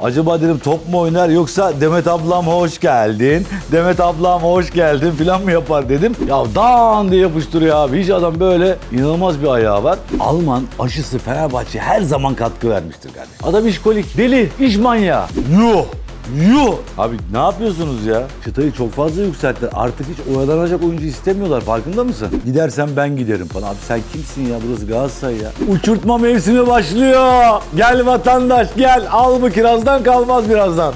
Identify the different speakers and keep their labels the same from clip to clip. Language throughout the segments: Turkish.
Speaker 1: Acaba dedim top mu oynar yoksa Demet ablam hoş geldin. Demet ablam hoş geldin falan mı yapar dedim. Ya dan diye yapıştırıyor abi. Hiç adam böyle inanılmaz bir ayağı var. Alman aşısı Fenerbahçe her zaman katkı vermiştir kardeşim. Adam işkolik, deli, iş manyağı. Yuh! Yuh! Abi ne yapıyorsunuz ya? Çıtayı çok fazla yükselttiler. Artık hiç oyalanacak oyuncu istemiyorlar. Farkında mısın? Gidersen ben giderim falan. Abi sen kimsin ya? Burası Galatasaray ya. Uçurtma mevsimi başlıyor. Gel vatandaş gel. Al bu kirazdan kalmaz birazdan.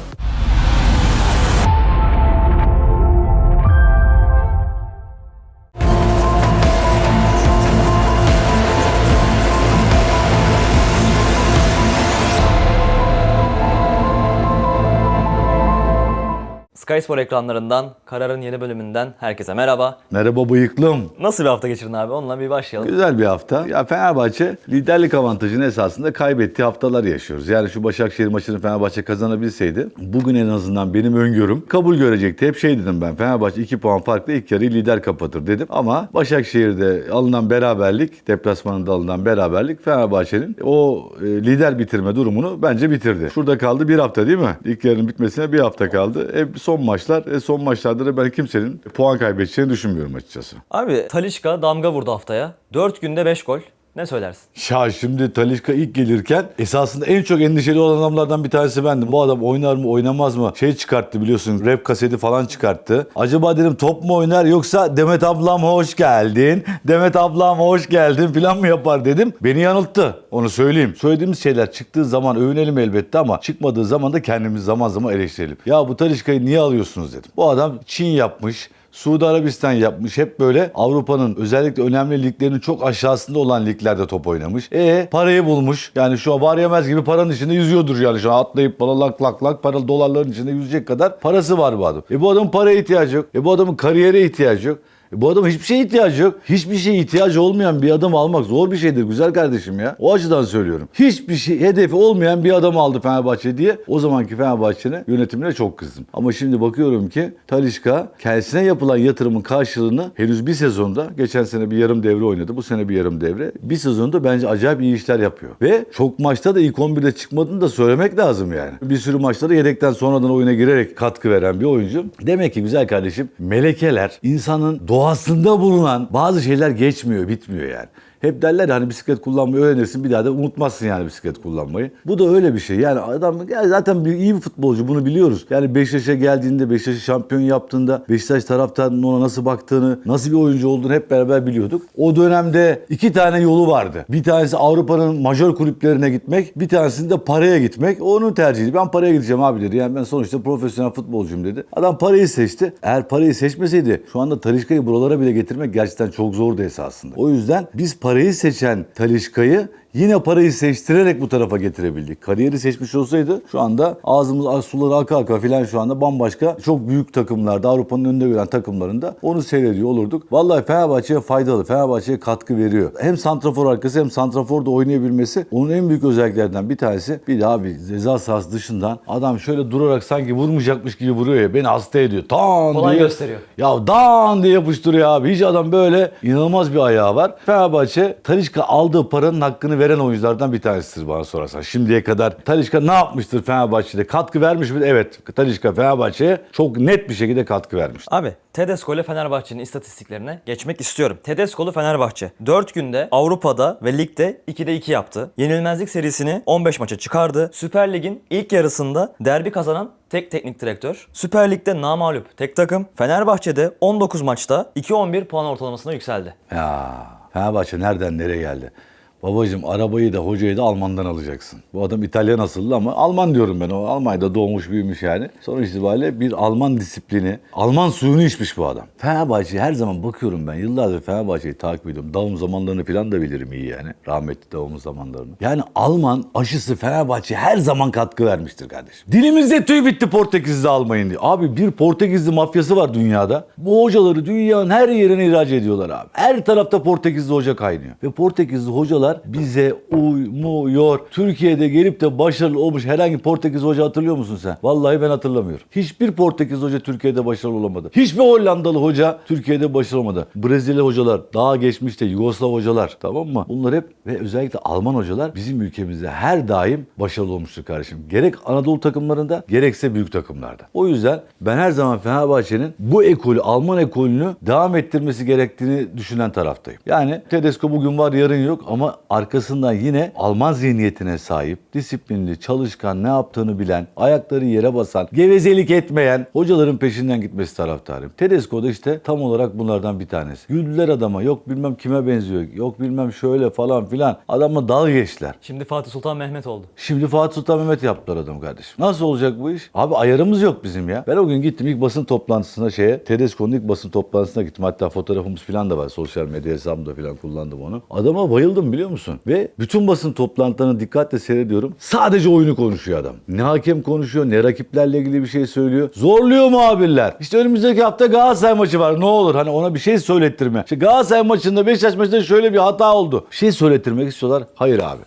Speaker 2: Sky Spor ekranlarından, Karar'ın yeni bölümünden herkese merhaba.
Speaker 1: Merhaba bıyıklım.
Speaker 2: Nasıl bir hafta geçirdin abi? Onunla bir başlayalım.
Speaker 1: Güzel bir hafta. Ya Fenerbahçe liderlik avantajını esasında kaybettiği haftalar yaşıyoruz. Yani şu Başakşehir maçını Fenerbahçe kazanabilseydi bugün en azından benim öngörüm kabul görecekti. Hep şey dedim ben Fenerbahçe 2 puan farklı ilk yarıyı lider kapatır dedim. Ama Başakşehir'de alınan beraberlik, deplasmanında alınan beraberlik Fenerbahçe'nin o e, lider bitirme durumunu bence bitirdi. Şurada kaldı bir hafta değil mi? İlk yarının bitmesine bir hafta kaldı. Hep son maçlar. E, son maçlarda da ben kimsenin puan kaybedeceğini düşünmüyorum açıkçası.
Speaker 2: Abi Talişka damga vurdu haftaya. 4 günde 5 gol. Ne söylersin?
Speaker 1: Ya şimdi Talişka ilk gelirken esasında en çok endişeli olan adamlardan bir tanesi bendim. Bu adam oynar mı oynamaz mı? Şey çıkarttı biliyorsun rap kaseti falan çıkarttı. Acaba dedim top mu oynar yoksa Demet ablam hoş geldin. Demet ablam hoş geldin falan mı yapar dedim. Beni yanılttı onu söyleyeyim. Söylediğimiz şeyler çıktığı zaman övünelim elbette ama çıkmadığı zaman da kendimizi zaman zaman eleştirelim. Ya bu Talişka'yı niye alıyorsunuz dedim. Bu adam Çin yapmış. Suudi Arabistan yapmış. Hep böyle Avrupa'nın özellikle önemli liglerinin çok aşağısında olan liglerde top oynamış. E parayı bulmuş. Yani şu an var yemez gibi paranın içinde yüzüyordur yani şu an atlayıp bala lak lak lak paralı dolarların içinde yüzecek kadar parası var bu adam. E bu adamın paraya ihtiyacı yok. E bu adamın kariyere ihtiyacı yok. Bu adamın hiçbir şeye ihtiyacı yok. Hiçbir şeye ihtiyacı olmayan bir adam almak zor bir şeydir güzel kardeşim ya. O açıdan söylüyorum. Hiçbir şey hedefi olmayan bir adam aldı Fenerbahçe diye o zamanki Fenerbahçe'nin yönetimine çok kızdım. Ama şimdi bakıyorum ki Talişka kendisine yapılan yatırımın karşılığını henüz bir sezonda geçen sene bir yarım devre oynadı. Bu sene bir yarım devre. Bir sezonda bence acayip iyi işler yapıyor. Ve çok maçta da ilk 11'de çıkmadığını da söylemek lazım yani. Bir sürü maçlarda yedekten sonradan oyuna girerek katkı veren bir oyuncu. Demek ki güzel kardeşim melekeler insanın doğasında bulunan bazı şeyler geçmiyor, bitmiyor yani. Hep derler hani bisiklet kullanmayı öğrenirsin bir daha da unutmazsın yani bisiklet kullanmayı. Bu da öyle bir şey. Yani adam ya zaten bir, iyi bir futbolcu bunu biliyoruz. Yani Beşiktaş'a geldiğinde Beşiktaş'ı şampiyon yaptığında Beşiktaş taraftarının ona nasıl baktığını, nasıl bir oyuncu olduğunu hep beraber biliyorduk. O dönemde iki tane yolu vardı. Bir tanesi Avrupa'nın majör kulüplerine gitmek, bir tanesinde paraya gitmek. Onun tercihi. Ben paraya gideceğim abi dedi. Yani ben sonuçta profesyonel futbolcuyum dedi. Adam parayı seçti. Eğer parayı seçmeseydi şu anda Talişka'yı buralara bile getirmek gerçekten çok zordu esasında. O yüzden biz parayı seçen Talişka'yı yine parayı seçtirerek bu tarafa getirebildik. Kariyeri seçmiş olsaydı şu anda ağzımız suları aka aka filan şu anda bambaşka çok büyük takımlarda Avrupa'nın önünde gelen takımlarında onu seyrediyor olurduk. Vallahi Fenerbahçe'ye faydalı. Fenerbahçe'ye katkı veriyor. Hem santrafor arkası hem santrafor da oynayabilmesi onun en büyük özelliklerinden bir tanesi. Bir daha bir ceza sahası dışından adam şöyle durarak sanki vurmayacakmış gibi vuruyor ya beni hasta ediyor. Tan
Speaker 2: Kolay
Speaker 1: diye-
Speaker 2: gösteriyor.
Speaker 1: ya dan diye yapıştırıyor abi. Hiç adam böyle inanılmaz bir ayağı var. Fenerbahçe Talişka aldığı paranın hakkını veren oyunculardan bir tanesidir bana sorarsan. Şimdiye kadar Talişka ne yapmıştır Fenerbahçe'de? Katkı vermiş mi? Evet. Talişka Fenerbahçe'ye çok net bir şekilde katkı vermiş.
Speaker 2: Abi Tedesco ile Fenerbahçe'nin istatistiklerine geçmek istiyorum. Tedesco'lu Fenerbahçe 4 günde Avrupa'da ve ligde 2'de 2 yaptı. Yenilmezlik serisini 15 maça çıkardı. Süper Lig'in ilk yarısında derbi kazanan tek teknik direktör. Süper Lig'de namağlup tek takım. Fenerbahçe'de 19 maçta 2-11 puan ortalamasına yükseldi.
Speaker 1: Ya Fenerbahçe nereden nereye geldi? Babacım arabayı da hocayı da Alman'dan alacaksın. Bu adam İtalyan asıllı ama Alman diyorum ben. O Almanya'da doğmuş büyümüş yani. Sonuç itibariyle bir Alman disiplini, Alman suyunu içmiş bu adam. Fenerbahçe her zaman bakıyorum ben. Yıllardır Fenerbahçe'yi takip ediyorum. Davum zamanlarını falan da bilirim iyi yani. Rahmetli davum zamanlarını. Yani Alman aşısı Fenerbahçe her zaman katkı vermiştir kardeşim. Dilimizde tüy bitti Portekizli almayın diye. Abi bir Portekizli mafyası var dünyada. Bu hocaları dünyanın her yerine ihraç ediyorlar abi. Her tarafta Portekizli hoca kaynıyor. Ve Portekizli hocalar hocalar bize uymuyor. Türkiye'de gelip de başarılı olmuş herhangi Portekiz hoca hatırlıyor musun sen? Vallahi ben hatırlamıyorum. Hiçbir Portekiz hoca Türkiye'de başarılı olamadı. Hiçbir Hollandalı hoca Türkiye'de başarılı olamadı. Brezilya hocalar, daha geçmişte Yugoslav hocalar tamam mı? Bunlar hep ve özellikle Alman hocalar bizim ülkemizde her daim başarılı olmuştur kardeşim. Gerek Anadolu takımlarında gerekse büyük takımlarda. O yüzden ben her zaman Fenerbahçe'nin bu ekolü, Alman ekolünü devam ettirmesi gerektiğini düşünen taraftayım. Yani Tedesco bugün var yarın yok ama arkasından yine Alman zihniyetine sahip, disiplinli, çalışkan, ne yaptığını bilen, ayakları yere basan, gevezelik etmeyen hocaların peşinden gitmesi taraftarıyım. Tedesco da işte tam olarak bunlardan bir tanesi. Güldüler adama yok bilmem kime benziyor, yok bilmem şöyle falan filan. Adamla dalga geçtiler.
Speaker 2: Şimdi Fatih Sultan Mehmet oldu.
Speaker 1: Şimdi Fatih Sultan Mehmet yaptılar adam kardeşim. Nasıl olacak bu iş? Abi ayarımız yok bizim ya. Ben o gün gittim ilk basın toplantısına şeye, Tedesco'nun ilk basın toplantısına gittim. Hatta fotoğrafımız falan da var. Sosyal medya hesabımda falan kullandım onu. Adama bayıldım biliyor musun? Ve bütün basın toplantılarını dikkatle seyrediyorum. Sadece oyunu konuşuyor adam. Ne hakem konuşuyor, ne rakiplerle ilgili bir şey söylüyor. Zorluyor muhabirler. İşte önümüzdeki hafta Galatasaray maçı var. Ne olur hani ona bir şey söylettirme. İşte Galatasaray maçında Beşiktaş maçında şöyle bir hata oldu. Bir şey söylettirmek istiyorlar. Hayır abi.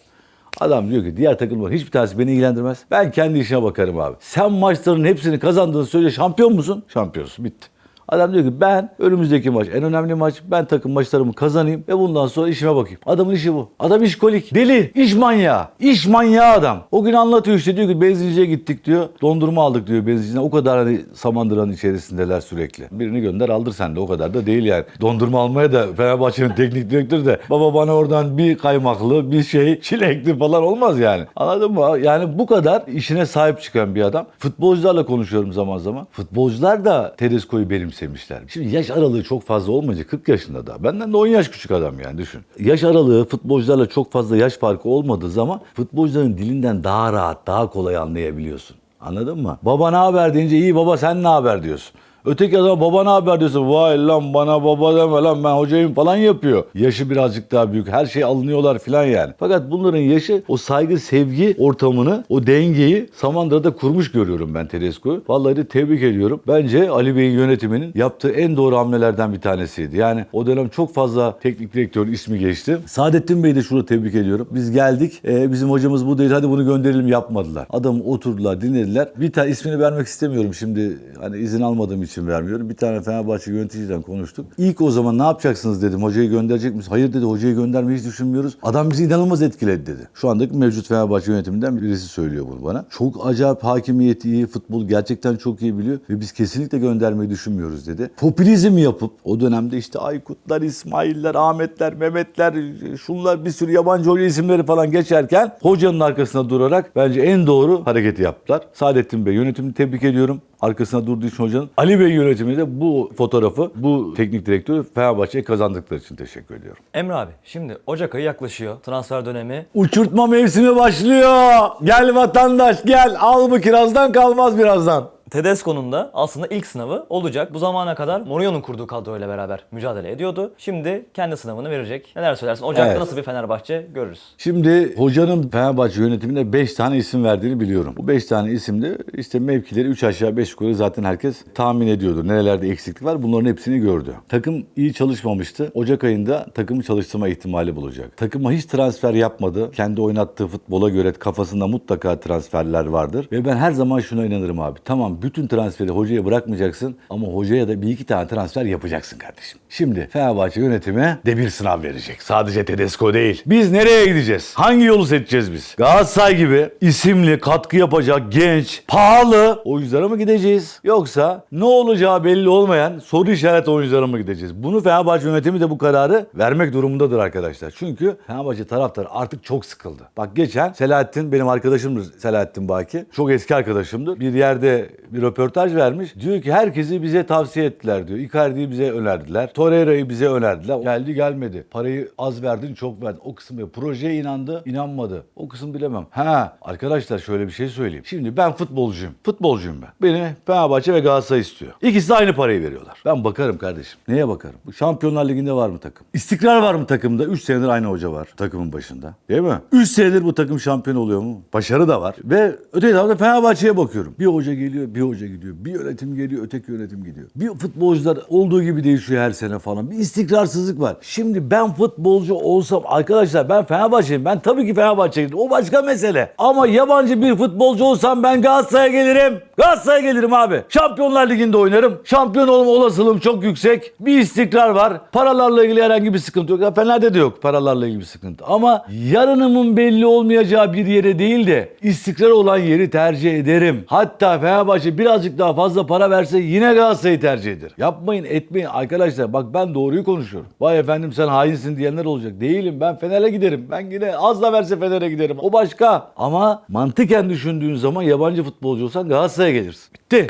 Speaker 1: Adam diyor ki diğer takımlar hiçbir tanesi beni ilgilendirmez. Ben kendi işime bakarım abi. Sen maçların hepsini kazandığın sürece şampiyon musun? Şampiyonsun. Bitti. Adam diyor ki ben önümüzdeki maç en önemli maç. Ben takım maçlarımı kazanayım ve bundan sonra işime bakayım. Adamın işi bu. Adam işkolik. Deli. İş manyağı. İş manyağı adam. O gün anlatıyor işte diyor ki benzinciye gittik diyor. Dondurma aldık diyor benzinciden. O kadar hani samandıranın içerisindeler sürekli. Birini gönder aldır sen de o kadar da değil yani. Dondurma almaya da Fenerbahçe'nin teknik direktörü de baba bana oradan bir kaymaklı bir şey çilekli falan olmaz yani. Anladın mı? Yani bu kadar işine sahip çıkan bir adam. Futbolcularla konuşuyorum zaman zaman. Futbolcular da Tedesco'yu benimsemişler. Şimdi yaş aralığı çok fazla olmayınca 40 yaşında da. Benden de 10 yaş küçük adam yani düşün. Yaş aralığı futbolcularla çok fazla yaş farkı olmadığı zaman futbolcuların dilinden daha rahat, daha kolay anlayabiliyorsun. Anladın mı? Baba ne haber deyince iyi baba sen ne haber diyorsun. Öteki adama baba ne haber diyorsun. Vay lan bana baba deme lan ben hocayım falan yapıyor. Yaşı birazcık daha büyük. Her şey alınıyorlar falan yani. Fakat bunların yaşı o saygı sevgi ortamını o dengeyi Samandıra'da kurmuş görüyorum ben Tedesco'yu. Vallahi de tebrik ediyorum. Bence Ali Bey'in yönetiminin yaptığı en doğru hamlelerden bir tanesiydi. Yani o dönem çok fazla teknik direktör ismi geçti. Saadettin Bey'i de şurada tebrik ediyorum. Biz geldik. e, bizim hocamız bu değil. Hadi bunu gönderelim yapmadılar. Adamı oturdular dinlediler. Bir tane ismini vermek istemiyorum şimdi. Hani izin almadığım için vermiyorum. Bir tane Fenerbahçe yöneticiden konuştuk. İlk o zaman ne yapacaksınız dedim. Hocayı gönderecek misiniz? Hayır dedi hocayı göndermeyi hiç düşünmüyoruz. Adam bizi inanılmaz etkiledi dedi. Şu andaki mevcut Fenerbahçe yönetiminden birisi söylüyor bunu bana. Çok acayip hakimiyeti iyi, futbol gerçekten çok iyi biliyor ve biz kesinlikle göndermeyi düşünmüyoruz dedi. Popülizm yapıp o dönemde işte Aykutlar, İsmail'ler, Ahmetler, Mehmetler, şunlar bir sürü yabancı hoca isimleri falan geçerken hocanın arkasında durarak bence en doğru hareketi yaptılar. Saadettin Bey yönetimini tebrik ediyorum arkasına durduğu için hocanın. Ali Bey yönetimine de bu fotoğrafı, bu teknik direktörü Fenerbahçe'ye kazandıkları için teşekkür ediyorum.
Speaker 2: Emre abi şimdi Ocak ayı yaklaşıyor. Transfer dönemi.
Speaker 1: Uçurtma mevsimi başlıyor. Gel vatandaş gel. Al bu kirazdan kalmaz birazdan.
Speaker 2: Tedesco'nun da aslında ilk sınavı olacak. Bu zamana kadar Mourinho'nun kurduğu kadroyla beraber mücadele ediyordu. Şimdi kendi sınavını verecek. Neler söylersin? Ocak'ta
Speaker 1: Evet.
Speaker 2: nasıl bir Fenerbahçe görürüz.
Speaker 1: Şimdi hocanın Fenerbahçe yönetimine 5 tane isim verdiğini biliyorum. Bu 5 tane isimde işte mevkileri 3 aşağı 5 yukarı zaten herkes tahmin ediyordu. Nerelerde eksiklik var bunların hepsini gördü. Takım iyi çalışmamıştı. Ocak ayında takımı çalıştırma ihtimali bulacak. Takıma hiç transfer yapmadı. Kendi oynattığı futbola göre kafasında mutlaka transferler vardır. Ve ben her zaman şuna inanırım abi. Tamam bütün transferi hocaya bırakmayacaksın ama hocaya da bir iki tane transfer yapacaksın kardeşim. Şimdi Fenerbahçe yönetimi de bir sınav verecek. Sadece Tedesco değil. Biz nereye gideceğiz? Hangi yolu seçeceğiz biz? Galatasaray gibi isimli, katkı yapacak, genç, pahalı oyunculara mı gideceğiz? Yoksa ne olacağı belli olmayan soru işaret oyunculara mı gideceğiz? Bunu Fenerbahçe yönetimi de bu kararı vermek durumundadır arkadaşlar. Çünkü Fenerbahçe taraftarı artık çok sıkıldı. Bak geçen Selahattin benim arkadaşımdır Selahattin Baki. Çok eski arkadaşımdır. Bir yerde bir röportaj vermiş. Diyor ki herkesi bize tavsiye ettiler diyor. Icardi'yi bize önerdiler. Torreira'yı bize önerdiler. Geldi gelmedi. Parayı az verdin çok verdin. O kısmı projeye inandı inanmadı. O kısım bilemem. Ha arkadaşlar şöyle bir şey söyleyeyim. Şimdi ben futbolcuyum. Futbolcuyum ben. Beni Fenerbahçe ve Galatasaray istiyor. İkisi de aynı parayı veriyorlar. Ben bakarım kardeşim. Neye bakarım? Şampiyonlar Ligi'nde var mı takım? İstikrar var mı takımda? 3 senedir aynı hoca var takımın başında. Değil mi? 3 senedir bu takım şampiyon oluyor mu? Başarı da var. Ve öte tarafta Fenerbahçe'ye bakıyorum. Bir hoca geliyor, bir hoca gidiyor. Bir yönetim geliyor, öteki yönetim gidiyor. Bir futbolcular olduğu gibi değişiyor her sene falan. Bir istikrarsızlık var. Şimdi ben futbolcu olsam arkadaşlar ben Fenerbahçeliyim. Ben tabii ki Fenerbahçeliyim. O başka mesele. Ama yabancı bir futbolcu olsam ben Galatasaray'a gelirim. Galatasaray'a gelirim abi. Şampiyonlar Ligi'nde oynarım. Şampiyon olma olasılığım çok yüksek. Bir istikrar var. Paralarla ilgili herhangi bir sıkıntı yok. Ya Fener'de de yok paralarla ilgili bir sıkıntı. Ama yarınımın belli olmayacağı bir yere değil de istikrar olan yeri tercih ederim. Hatta Fenerbahçe birazcık daha fazla para verse yine Galatasaray'ı tercih eder. Yapmayın etmeyin arkadaşlar. Bak ben doğruyu konuşuyorum. Vay efendim sen hainsin diyenler olacak. Değilim ben Fener'e giderim. Ben yine az da verse Fener'e giderim. O başka. Ama mantıken düşündüğün zaman yabancı futbolcu olsan Galatasaray'a gelirsin. Bitti.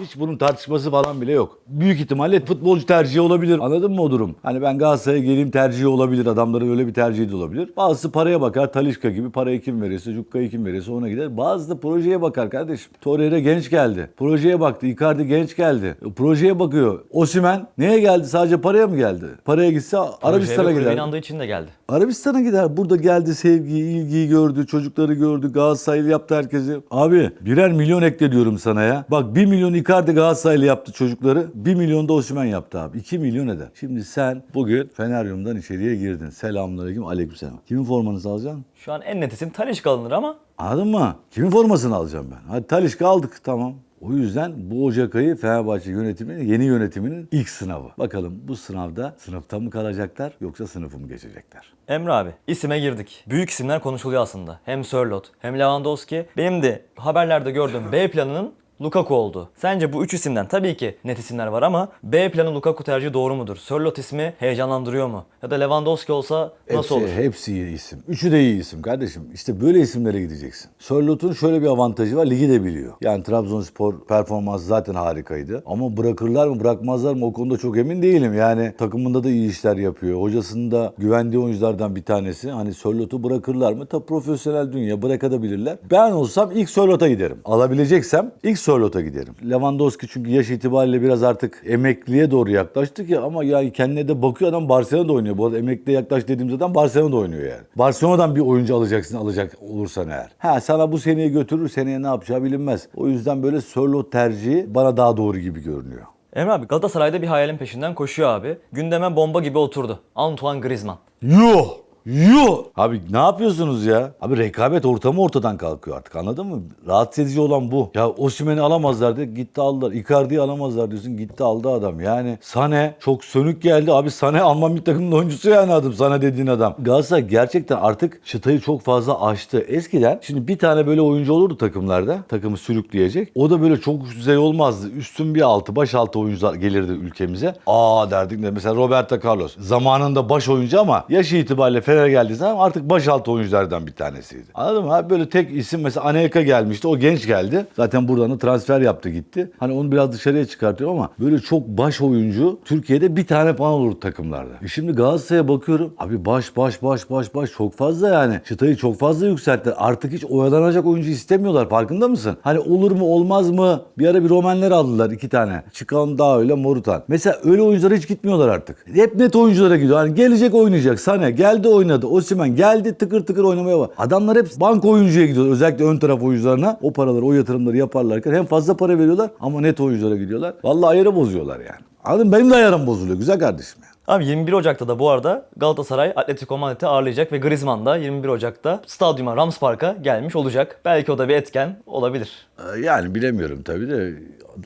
Speaker 1: Hiç bunun tartışması falan bile yok. Büyük ihtimalle futbolcu tercihi olabilir. Anladın mı o durum? Hani ben Galatasaray'a geleyim tercihi olabilir. Adamların öyle bir tercihi de olabilir. Bazısı paraya bakar. Talişka gibi parayı kim verirse, Cukka'yı kim verirse ona gider. Bazısı da projeye bakar kardeşim. Torreira genç geldi. Projeye baktı. Icardi genç geldi. E, Projeye bakıyor. Osimen neye geldi? Sadece paraya mı geldi? Paraya gitse Arabistan'a gider.
Speaker 2: inandığı için de geldi.
Speaker 1: Arabistan'a gider. Burada geldi sevgiyi, ilgiyi gördü. Çocukları gördü. Galatasaraylı yaptı herkesi. Abi birer milyon ekle diyorum sana ya. Bak 1 milyon Icardi Galatasaraylı yaptı çocukları. 1 milyon da Osimhen yaptı abi. 2 milyon eder. Şimdi sen bugün Feneryum'dan içeriye girdin. Selamünaleyküm aleykümselam. Kimin formanızı alacaksın?
Speaker 2: Şu an en net isim Talişka alınır ama
Speaker 1: Anladın mı? Kimin formasını alacağım ben? Hadi Talişka aldık tamam. O yüzden bu Ocak ayı Fenerbahçe yönetiminin, yeni yönetiminin ilk sınavı. Bakalım bu sınavda sınıfta mı kalacaklar yoksa sınıfı mı geçecekler?
Speaker 2: Emre abi isime girdik. Büyük isimler konuşuluyor aslında. Hem Sörloth hem Lewandowski. Benim de haberlerde gördüğüm B planının Lukaku oldu. Sence bu üç isimden tabii ki net isimler var ama B planı Lukaku tercihi doğru mudur? Sörloth ismi heyecanlandırıyor mu? Ya da Lewandowski olsa nasıl
Speaker 1: hepsi,
Speaker 2: olur?
Speaker 1: Hepsi iyi isim. Üçü de iyi isim kardeşim. İşte böyle isimlere gideceksin. Sörlot'un şöyle bir avantajı var. Ligi de biliyor. Yani Trabzonspor performansı zaten harikaydı. Ama bırakırlar mı bırakmazlar mı o konuda çok emin değilim. Yani takımında da iyi işler yapıyor. Hocasının da güvendiği oyunculardan bir tanesi. Hani Sörlot'u bırakırlar mı? Tabii profesyonel dünya bırakabilirler. Ben olsam ilk Sörlot'a giderim. Alabileceksem ilk Sörlot'a giderim. Lewandowski çünkü yaş itibariyle biraz artık emekliye doğru yaklaştık ya ama yani kendine de bakıyor adam Barcelona'da oynuyor. Bu arada emekliye yaklaş dediğimiz adam Barcelona'da oynuyor yani. Barcelona'dan bir oyuncu alacaksın alacak olursan eğer. Ha sana bu seneye götürür seneye ne yapacağı bilinmez. O yüzden böyle Sörlot tercihi bana daha doğru gibi görünüyor.
Speaker 2: Emre abi Galatasaray'da bir hayalin peşinden koşuyor abi. Gündeme bomba gibi oturdu. Antoine Griezmann.
Speaker 1: Yuh! Yuh! Abi ne yapıyorsunuz ya? Abi rekabet ortamı ortadan kalkıyor artık anladın mı? Rahatsız edici olan bu. Ya Osimhen'i alamazlar diye gitti aldılar. Icardi'yi alamazlar diyorsun gitti aldı adam. Yani Sane çok sönük geldi. Abi Sane Alman bir takımın oyuncusu yani adım Sane dediğin adam. Galatasaray gerçekten artık çıtayı çok fazla aştı. Eskiden şimdi bir tane böyle oyuncu olurdu takımlarda. Takımı sürükleyecek. O da böyle çok düzey olmazdı. Üstün bir altı, baş altı oyuncular gelirdi ülkemize. Aa derdik de mesela Roberto Carlos. Zamanında baş oyuncu ama yaş itibariyle Fener'e geldiği zaman artık baş altı oyunculardan bir tanesiydi. Anladın mı? Abi böyle tek isim mesela Anelka gelmişti. O genç geldi. Zaten buradan da transfer yaptı gitti. Hani onu biraz dışarıya çıkartıyor ama böyle çok baş oyuncu Türkiye'de bir tane falan olur takımlarda. E şimdi Galatasaray'a bakıyorum. Abi baş baş baş baş baş çok fazla yani. Çıtayı çok fazla yükselttiler. Artık hiç oyalanacak oyuncu istemiyorlar. Farkında mısın? Hani olur mu olmaz mı? Bir ara bir Romenler aldılar iki tane. Çıkan daha öyle Morutan. Mesela öyle oyunculara hiç gitmiyorlar artık. Hep net oyunculara gidiyor. Hani gelecek oynayacak. Sane geldi oynadı. Osimhen geldi tıkır tıkır oynamaya var. Adamlar hep banka oyuncuya gidiyor. Özellikle ön taraf oyuncularına o paraları, o yatırımları yaparlarken hem fazla para veriyorlar ama net oyunculara gidiyorlar. Vallahi ayarı bozuyorlar yani. Anladın? Benim de ayarım bozuluyor. Güzel kardeşim ya.
Speaker 2: Abi 21 Ocak'ta da bu arada Galatasaray Atletico Madrid'i ağırlayacak ve Griezmann da 21 Ocak'ta stadyuma Rams Park'a gelmiş olacak. Belki o da bir etken olabilir.
Speaker 1: Ee, Yani bilemiyorum tabii de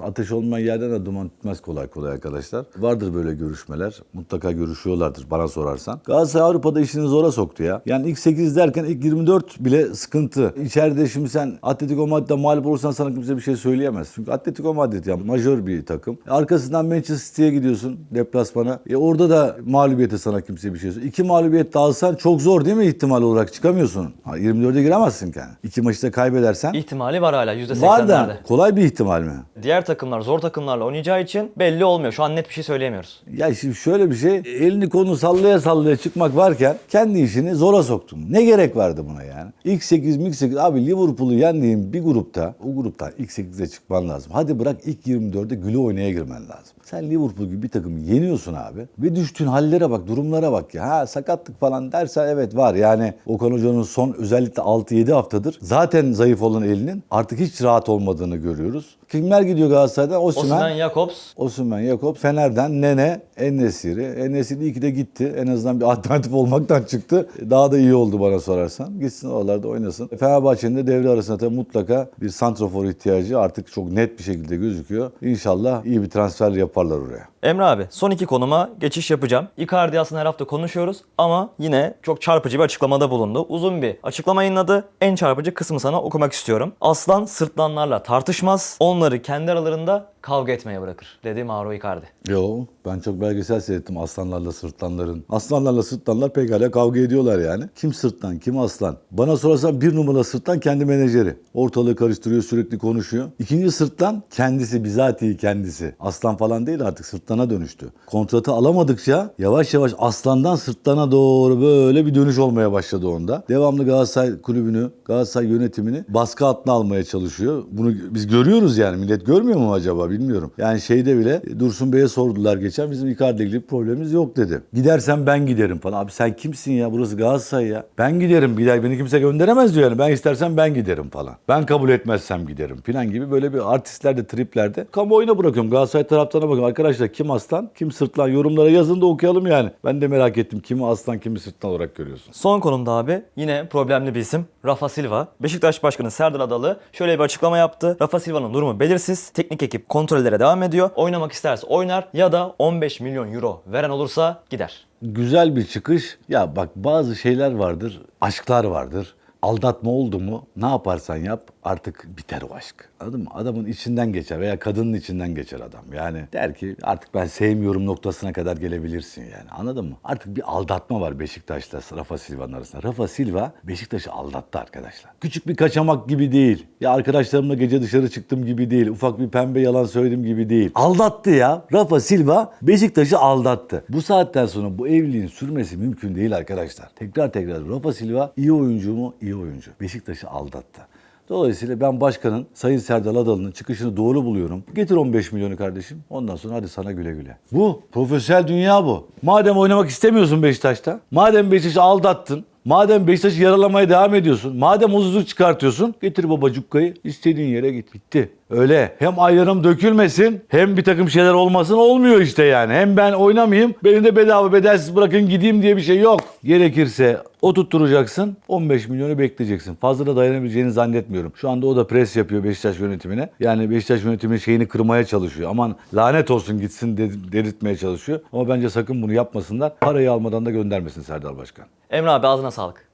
Speaker 1: ateş olmayan yerden de duman tutmaz kolay kolay arkadaşlar. Vardır böyle görüşmeler. Mutlaka görüşüyorlardır bana sorarsan. Galatasaray Avrupa'da işini zora soktu ya. Yani ilk 8 derken ilk 24 bile sıkıntı. İçeride şimdi sen Atletico Madrid'de mağlup olursan sana kimse bir şey söyleyemez. Çünkü Atletico Madrid ya majör bir takım. Arkasından Manchester City'ye gidiyorsun deplasmana. E orada da mağlubiyete sana kimse bir şey söylüyor. İki mağlubiyet de alsan çok zor değil mi ihtimal olarak çıkamıyorsun. Ha, 24'e giremezsin yani. İki maçı da kaybedersen.
Speaker 2: İhtimali var hala %80'lerde.
Speaker 1: Var da kolay bir ihtimal mi?
Speaker 2: Diğer takımlar zor takımlarla oynayacağı için belli olmuyor. Şu an net bir şey söyleyemiyoruz.
Speaker 1: Ya şimdi şöyle bir şey, elini kolunu sallaya sallaya çıkmak varken kendi işini zora soktun. Ne gerek vardı buna yani? İlk 8, ilk 8, abi Liverpool'u yendiğin bir grupta, o gruptan ilk 8'e çıkman lazım. Hadi bırak ilk 24'e güle oynaya girmen lazım. Sen Liverpool gibi bir takımı yeniyorsun abi. Ve düştüğün hallere bak, durumlara bak ya. Ha sakatlık falan dersen evet var. Yani Okan Hoca'nın son özellikle 6-7 haftadır zaten zayıf olan elinin artık hiç rahat rahat olmadığını görüyoruz. Kimler gidiyor Galatasaray'dan?
Speaker 2: Osimhen,
Speaker 1: Osimhen.
Speaker 2: Jakobs.
Speaker 1: Osimhen, Jakob, Fener'den Nene, Ennesiri. Ennesiri iyi ki de gitti. En azından bir alternatif olmaktan çıktı. Daha da iyi oldu bana sorarsan. Gitsin oralarda oynasın. Fenerbahçe'nin de devre arasında tabii mutlaka bir santrofor ihtiyacı artık çok net bir şekilde gözüküyor. İnşallah iyi bir transfer yaparlar oraya.
Speaker 2: Emre abi son iki konuma geçiş yapacağım. Icardi aslında her hafta konuşuyoruz ama yine çok çarpıcı bir açıklamada bulundu. Uzun bir açıklama yayınladı. En çarpıcı kısmı sana okumak istiyorum. Aslan sırtlanlarla tartışmaz. Onları kendi aralarında kavga etmeye bırakır. Dedi Mauro Icardi.
Speaker 1: Yo ben çok belgesel seyrettim aslanlarla sırtlanların. Aslanlarla sırtlanlar pekala kavga ediyorlar yani. Kim sırtlan kim aslan? Bana sorarsan bir numara sırtlan kendi menajeri. Ortalığı karıştırıyor sürekli konuşuyor. İkinci sırtlan kendisi bizatihi kendisi. Aslan falan değil artık sırtlana dönüştü. Kontratı alamadıkça yavaş yavaş aslandan sırtlana doğru böyle bir dönüş olmaya başladı onda. Devamlı Galatasaray kulübünü, Galatasaray yönetimini baskı altına almaya çalışıyor. Bunu biz görüyoruz yani. Millet görmüyor mu acaba bilmiyorum. Yani şeyde bile Dursun Bey'e sordular geçen bizim Icardi ilgili bir problemimiz yok dedi. Gidersen ben giderim falan. Abi sen kimsin ya? Burası Galatasaray ya. Ben giderim. Gider beni kimse gönderemez diyor yani. Ben istersen ben giderim falan. Ben kabul etmezsem giderim falan gibi böyle bir artistlerde, triplerde kamuoyuna bırakıyorum. Galatasaray taraftarına bakıyorum. Arkadaşlar kim aslan, kim sırtlan yorumlara yazın da okuyalım yani. Ben de merak ettim kimi aslan, kimi sırtlan olarak görüyorsun.
Speaker 2: Son konumda abi yine problemli bir isim Rafa Silva. Beşiktaş Başkanı Serdar Adalı şöyle bir açıklama yaptı. Rafa Silva'nın durumu belirsiz. Teknik ekip kontrollere devam ediyor. Oynamak isterse oynar ya da 15 milyon euro veren olursa gider.
Speaker 1: Güzel bir çıkış. Ya bak bazı şeyler vardır, aşklar vardır. Aldatma oldu mu ne yaparsan yap artık biter o aşk. Anladın mı? Adamın içinden geçer veya kadının içinden geçer adam. Yani der ki artık ben sevmiyorum noktasına kadar gelebilirsin yani. Anladın mı? Artık bir aldatma var Beşiktaş'la Rafa Silva'nın arasında. Rafa Silva Beşiktaş'ı aldattı arkadaşlar. Küçük bir kaçamak gibi değil. Ya arkadaşlarımla gece dışarı çıktım gibi değil. Ufak bir pembe yalan söyledim gibi değil. Aldattı ya. Rafa Silva Beşiktaş'ı aldattı. Bu saatten sonra bu evliliğin sürmesi mümkün değil arkadaşlar. Tekrar tekrar Rafa Silva iyi oyuncu mu? İyi oyuncu. Beşiktaş'ı aldattı. Dolayısıyla ben başkanın Sayın Serdal Adalı'nın çıkışını doğru buluyorum. Getir 15 milyonu kardeşim. Ondan sonra hadi sana güle güle. Bu. Profesyonel dünya bu. Madem oynamak istemiyorsun Beşiktaş'ta. Madem Beşiktaş'ı aldattın. Madem Beşiktaş'ı yaralamaya devam ediyorsun. Madem huzursuzluk çıkartıyorsun. Getir baba cukkayı. istediğin yere git. Bitti. Öyle. Hem ayranım dökülmesin hem bir takım şeyler olmasın olmuyor işte yani. Hem ben oynamayayım beni de bedava bedelsiz bırakın gideyim diye bir şey yok. Gerekirse oturtturacaksın 15 milyonu bekleyeceksin. Fazla da dayanabileceğini zannetmiyorum. Şu anda o da pres yapıyor Beşiktaş yönetimine. Yani Beşiktaş yönetiminin şeyini kırmaya çalışıyor. Aman lanet olsun gitsin de- dedirtmeye çalışıyor. Ama bence sakın bunu yapmasınlar. Parayı almadan da göndermesin Serdar Başkan.
Speaker 2: Emre abi ağzına sağlık.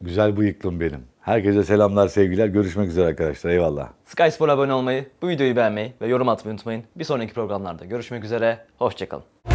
Speaker 1: Güzel bıyıklım benim. Herkese selamlar sevgiler. Görüşmek üzere arkadaşlar. Eyvallah.
Speaker 2: Sky Spor'a abone olmayı, bu videoyu beğenmeyi ve yorum atmayı unutmayın. Bir sonraki programlarda görüşmek üzere. Hoşçakalın.